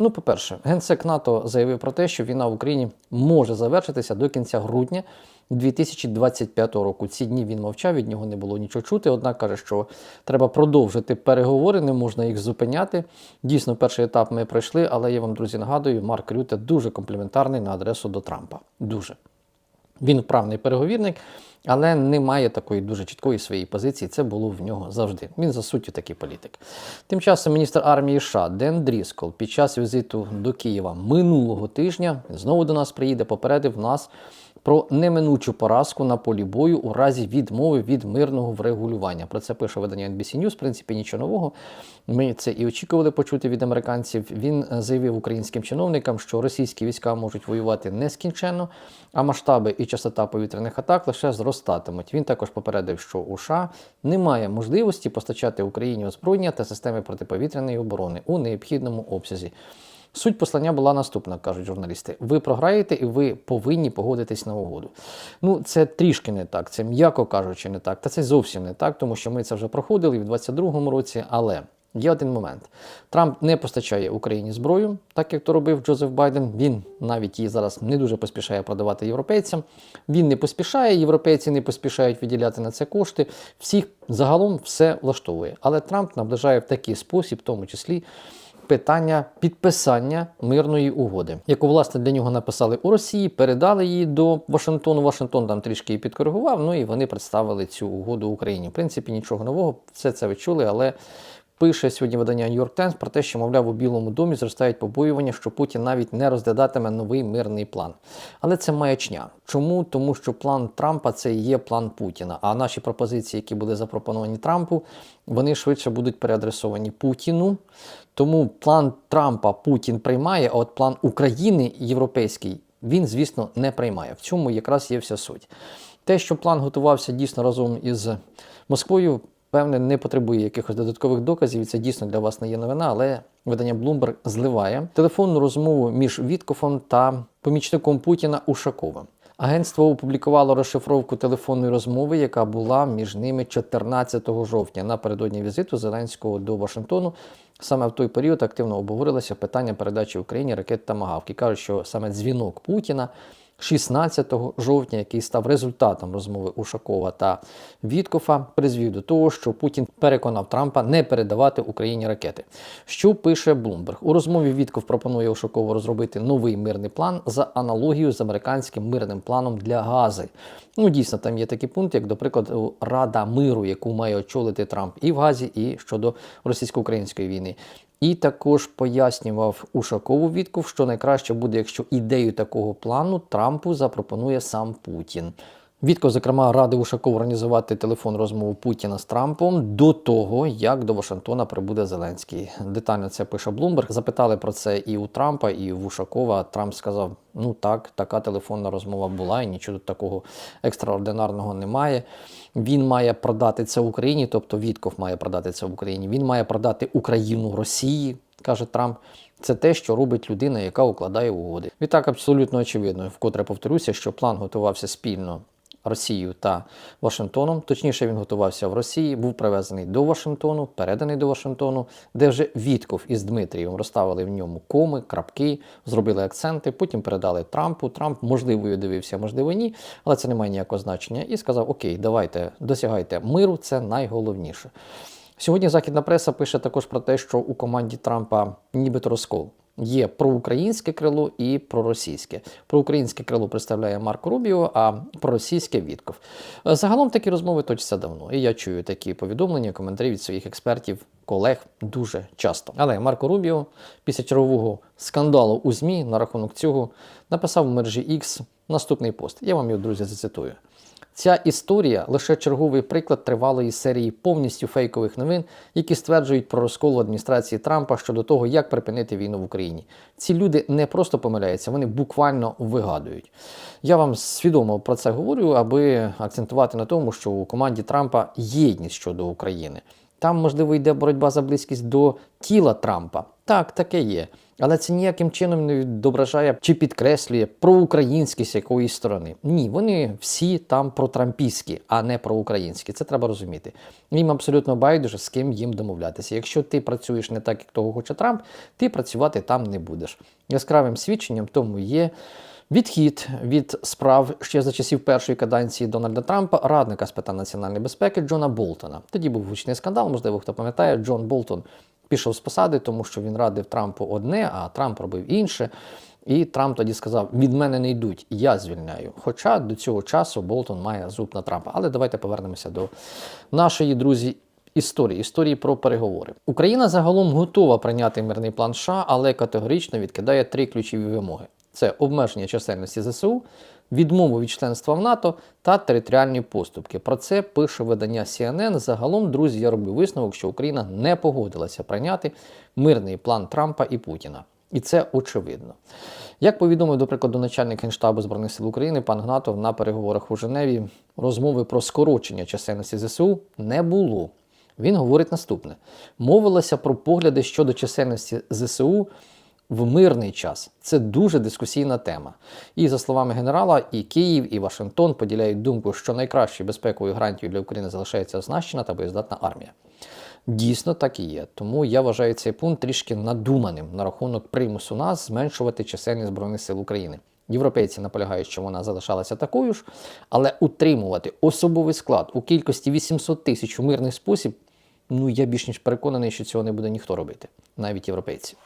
Ну, по-перше, генсек НАТО заявив про те, що війна в Україні може завершитися до кінця грудня 2025 року. Ці дні він мовчав, від нього не було нічого чути. Однак каже, що треба продовжити переговори, не можна їх зупиняти. Дійсно, перший етап ми пройшли, але я вам, друзі, нагадую, Марк Рюте дуже компліментарний на адресу до Трампа. Дуже. Він вправний переговірник, але не має такої дуже чіткої своєї позиції. Це було в нього завжди. Він за суттю такий політик. Тим часом міністр армії США Ден Дріскол під час візиту до Києва минулого тижня знову до нас приїде, попередив нас про неминучу поразку на полі бою у разі відмови від мирного врегулювання. Про це пише видання NBC News. В принципі, нічого нового. Ми це і очікували почути від американців. Він заявив українським чиновникам, що російські війська можуть воювати нескінченно, а масштаби і частота повітряних атак лише зростатимуть. Він також попередив, що у США немає можливості постачати Україні озброєння та системи протиповітряної оборони у необхідному обсязі. Суть послання була наступна, кажуть журналісти. Ви програєте і ви повинні погодитись на угоду. Ну, це трішки не так, це м'яко кажучи, не так. Та це зовсім не так, тому що ми це вже проходили в в 2022 році. Але є один момент: Трамп не постачає Україні зброю, так як то робив Джозеф Байден. Він навіть її зараз не дуже поспішає продавати європейцям. Він не поспішає, європейці не поспішають виділяти на це кошти. Всіх загалом все влаштовує. Але Трамп наближає в такий спосіб, в тому числі питання підписання мирної угоди, яку власне для нього написали у Росії, передали її до Вашингтону. Вашингтон там трішки її підкоригував. Ну і вони представили цю угоду Україні. В принципі, нічого нового, все це ви чули, але. Пише сьогодні видання New York Times про те, що, мовляв, у Білому домі зростають побоювання, що Путін навіть не розглядатиме новий мирний план. Але це маячня. Чому? Тому що план Трампа це є план Путіна. А наші пропозиції, які були запропоновані Трампу, вони швидше будуть переадресовані Путіну. Тому план Трампа Путін приймає, а от план України європейський він, звісно, не приймає. В цьому якраз є вся суть. Те, що план готувався дійсно разом із Москвою. Певне, не потребує якихось додаткових доказів, і це дійсно для вас не є новина, але видання Bloomberg зливає телефонну розмову між Віткофом та помічником Путіна Ушаковим. Агентство опублікувало розшифровку телефонної розмови, яка була між ними 14 жовтня напередодні візиту Зеленського до Вашингтону. Саме в той період активно обговорилося питання передачі Україні ракет та магавки. Кажуть, що саме дзвінок Путіна 16 жовтня, який став результатом розмови Ушакова та Віткофа, призвів до того, що Путін переконав Трампа не передавати Україні ракети. Що пише Блумберг? У розмові Вітков пропонує Ушакову розробити новий мирний план за аналогією з американським мирним планом для Гази. Ну, дійсно, там є такі пункти, як, до прикладу, Рада миру, яку має очолити Трамп і в Газі, і щодо російсько-української війни. І також пояснював Ушакову Вітков, що найкраще буде, якщо ідею такого плану Трампу запропонує сам Путін. Вітков, зокрема, радив Ушакову організувати телефон розмову Путіна з Трампом до того, як до Вашингтона прибуде Зеленський. Детально це пише Блумберг. Запитали про це і у Трампа, і у Ушакова. Трамп сказав: ну так, така телефонна розмова була, і нічого тут такого екстраординарного немає. Він має продати це Україні, тобто Вітков має продати це в Україні. Він має продати Україну Росії, каже Трамп. Це те, що робить людина, яка укладає угоди. Відтак абсолютно очевидно, вкотре повторюся, що план готувався спільно Росією та Вашингтоном. Точніше, він готувався в Росії, був привезений до Вашингтону, переданий до Вашингтону, де вже Вітков із Дмитрієм розставили в ньому коми, крапки, зробили акценти. Потім передали Трампу. Трамп, можливо, і дивився, можливо, ні, але це не має ніякого значення. І сказав: Окей, давайте досягайте миру, це найголовніше. Сьогодні західна преса пише також про те, що у команді Трампа нібито розкол. Є проукраїнське крило і проросійське. Проукраїнське крило представляє Марко Рубіо, а проросійське Вітков. Загалом такі розмови точаться давно. І я чую такі повідомлення, коментарі від своїх експертів, колег дуже часто. Але Марко Рубіо після чергового скандалу у ЗМІ на рахунок цього написав в мережі X наступний пост. Я вам його, друзі, зацитую. Ця історія лише черговий приклад тривалої серії повністю фейкових новин, які стверджують про розкол адміністрації Трампа щодо того, як припинити війну в Україні. Ці люди не просто помиляються, вони буквально вигадують. Я вам свідомо про це говорю, аби акцентувати на тому, що у команді Трампа єдність щодо України. Там, можливо, йде боротьба за близькість до тіла Трампа. Так, таке є. Але це ніяким чином не відображає чи підкреслює проукраїнськість якоїсь сторони. Ні, вони всі там протрампійські, а не проукраїнські. Це треба розуміти. Їм абсолютно байдуже, з ким їм домовлятися. Якщо ти працюєш не так, як того хоче Трамп, ти працювати там не будеш. Яскравим свідченням тому є. Відхід від справ ще за часів першої каденції Дональда Трампа, радника з питань національної безпеки Джона Болтона. Тоді був гучний скандал, можливо, хто пам'ятає, Джон Болтон пішов з посади, тому що він радив Трампу одне, а Трамп робив інше. І Трамп тоді сказав: від мене не йдуть, я звільняю. Хоча до цього часу Болтон має зуб на Трампа. Але давайте повернемося до нашої друзі. Історії, історії про переговори. Україна загалом готова прийняти мирний план США, але категорично відкидає три ключові вимоги: це обмеження чисельності ЗСУ, відмову від членства в НАТО та територіальні поступки. Про це пише видання CNN. Загалом, друзі, я роблю висновок, що Україна не погодилася прийняти мирний план Трампа і Путіна. І це очевидно. Як повідомив, до прикладу, начальник Генштабу Збройних сил України, пан Гнатов на переговорах у Женеві розмови про скорочення чисельності ЗСУ не було. Він говорить наступне: мовилося про погляди щодо чисельності ЗСУ в мирний час. Це дуже дискусійна тема. І за словами генерала, і Київ, і Вашингтон поділяють думку, що найкращою безпековою гарантією для України залишається оснащена та боєздатна армія. Дійсно так і є. Тому я вважаю цей пункт трішки надуманим на рахунок примусу нас зменшувати чисельність Збройних сил України. Європейці наполягають, що вона залишалася такою ж, але утримувати особовий склад у кількості 800 тисяч у мирний спосіб, ну я більш ніж переконаний, що цього не буде ніхто робити, навіть європейці.